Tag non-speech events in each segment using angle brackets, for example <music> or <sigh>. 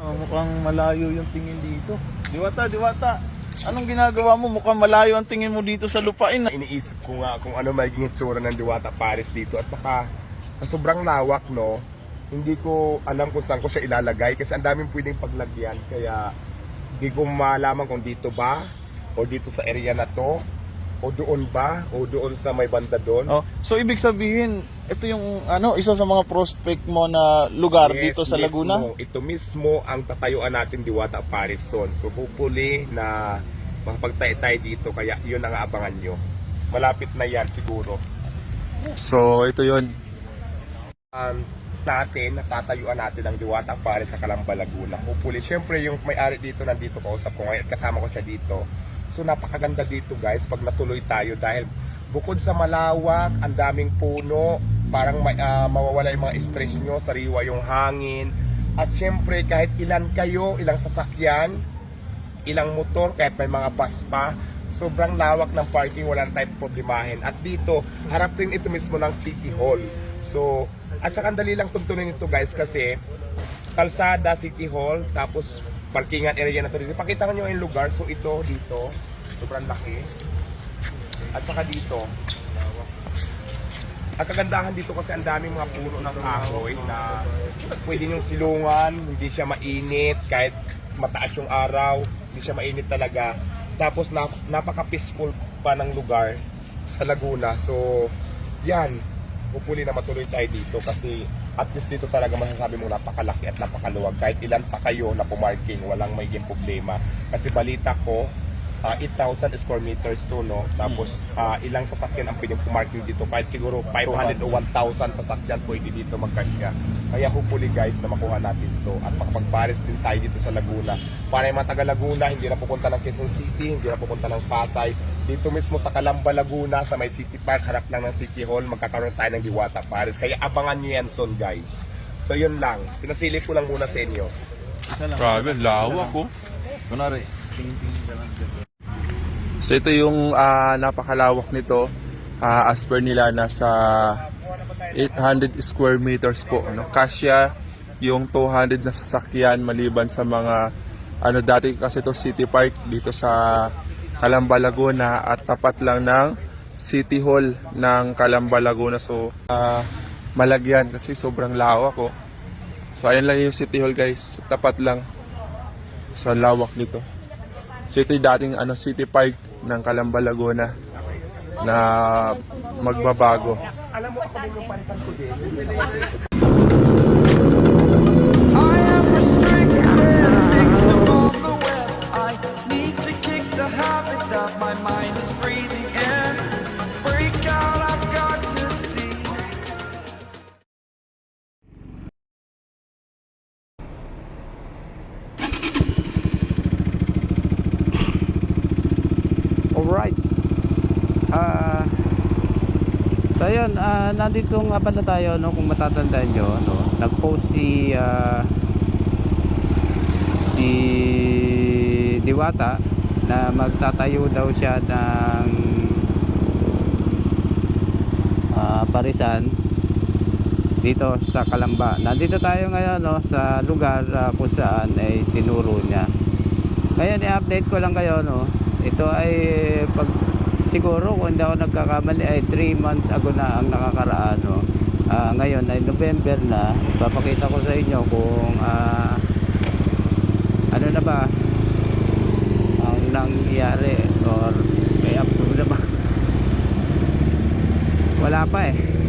Oh, mukhang malayo yung tingin dito. Diwata, diwata. Anong ginagawa mo? Mukhang malayo ang tingin mo dito sa lupain. Iniisip ko nga kung ano magiging itsura ng Diwata Paris dito at saka sa sobrang lawak no, hindi ko alam kung saan ko siya ilalagay kasi ang daming pwedeng paglagyan kaya hindi ko malaman kung dito ba o dito sa area na to o doon ba o doon sa may banda doon. Oh, so ibig sabihin, ito yung ano, isa sa mga prospect mo na lugar Yes, dito sa Laguna? mismo. Ito mismo ang tatayuan natin Diwata Paris Zone. So hopefully na makapagtayo tayo dito kaya yun ang aabangan nyo. Malapit na yan siguro. So ito yon. um, natin, natatayuan natin ang Diwata Paris sa Calamba, Laguna. Hopefully, syempre yung may-ari dito nandito kausap ko ngayon at kasama ko siya dito. So napakaganda dito guys pag natuloy tayo dahil bukod sa malawak, ang daming puno, parang ah, mawawala yung mga stress nyo, sariwa yung hangin. At syempre kahit ilan kayo, ilang sasakyan, ilang motor, kahit may mga bus pa, sobrang lawak ng parking, walang tayong problemahin. At dito, harap din ito mismo ng City Hall. So, at sa dali lang tuntunin ito guys kasi kalsada, City Hall, tapos parkingan area na to dito. Pakita nyo yung lugar. So, ito dito, sobrang laki. At saka dito, at kagandahan dito kasi ang daming mga puno ng kahoy na pwede nyung silungan, hindi siya mainit kahit mataas yung araw, hindi siya mainit talaga. Tapos na, napaka-peaceful pa ng lugar sa Laguna. So, yan. Hopefully na matuloy tayo dito kasi at least dito talaga masasabi mo napakalaki at napakaluwag. Kahit ilan pa kayo na pumarking, walang magiging problema. Kasi balita ko, ah, 8,000 square meters to, no? Tapos, ah, ilang sasakyan ang pwedeng pumarking dito. Kahit siguro 500 o 1,000 sasakyan pwede dito magkasya. Kaya hopefully guys na makuha natin to at makapagpares din tayo dito sa Laguna. Para yung mga taga Laguna, hindi na pupunta ng Quezon City, hindi na pupunta ng Pasay. Dito mismo sa Calamba, Laguna, sa may City Park, harap lang ng City Hall, magkakaroon tayo ng Diwata Paris. Kaya abangan nyo yan soon guys. So yun lang. Pinasilip ko lang muna sa inyo. Grabe, lawak oh. Kunwari, tingin-tingin ka lang dito. So ito yung ah, napakalawak nito. Ah, as per nila nasa 800 square meters po. Ano? Kasya yung 200 na sasakyan maliban sa mga ano dati kasi to City Park dito sa Calamba Laguna at tapat lang ng City Hall ng Calamba Laguna. So ah, malagyan kasi sobrang lawak oh. So ayan lang yung City Hall guys. Tapat lang sa lawak nito. So dating ano, City Park ng Calamba Laguna na magbabago. Alam mo ako din yung parisan ko din. Alright. Ah. so ayun, ah, nandito nga pala tayo no kung matatandaan nyo, no. Nag-post si ah, si Diwata na magtatayo daw siya ng ah, parisan dito sa Kalamba. Nandito tayo ngayon no sa lugar ah, kung saan ay tinuro niya. Ngayon i-update ko lang kayo no. Ito ay siguro kung hindi ako nagkakamali ay 3 months ago na ang nakakaraan no. Ah, ngayon ay November na. Papakita ko sa inyo kung ah, ano na ba ang nangyari or may approve na ba. <laughs> Wala pa eh.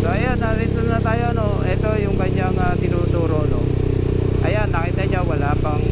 So ayan, narito na tayo no. Ito yung kanyang ah, tinuturo no. Ayan, nakita niyo wala pang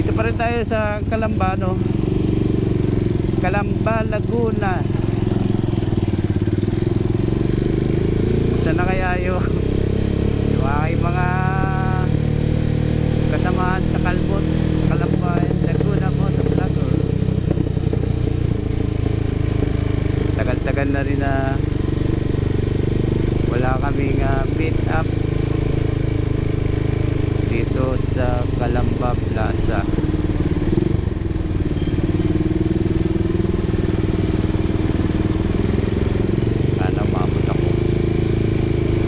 rin tayo sa Calamba, no? Calamba, Laguna. Saan na kaya yung, <laughs> yung aking mga kasamahan sa Kalbot, Calamba, Laguna mo, Vlogger. Tagal-tagal na rin na wala kaming uh, meet up dito sa Calamba Plaza. Sana maabot ako.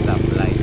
Stoplight.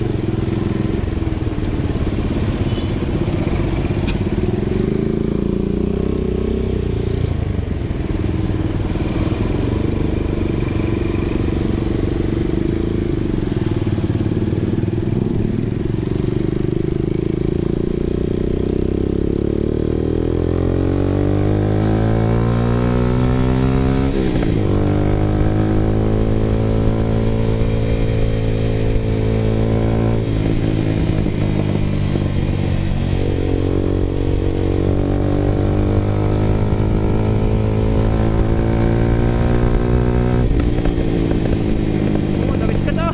Oh, labis ka to.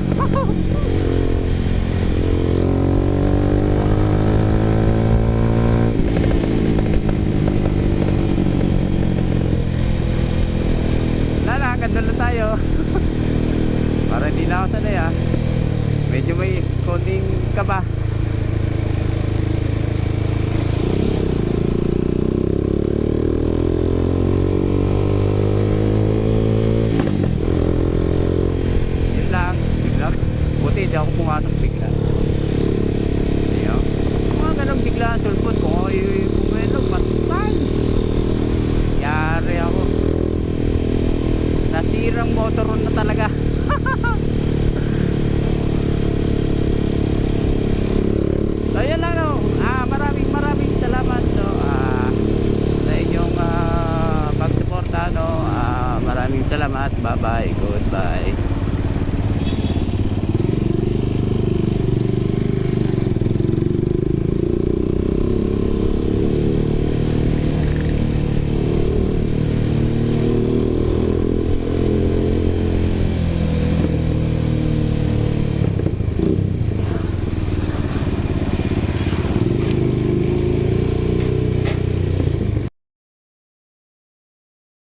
Lala, hanggang doon lang tayo. Para hindi na ako sanay ah. Medyo may konting kaba. Salamat. Bye-bye. Goodbye.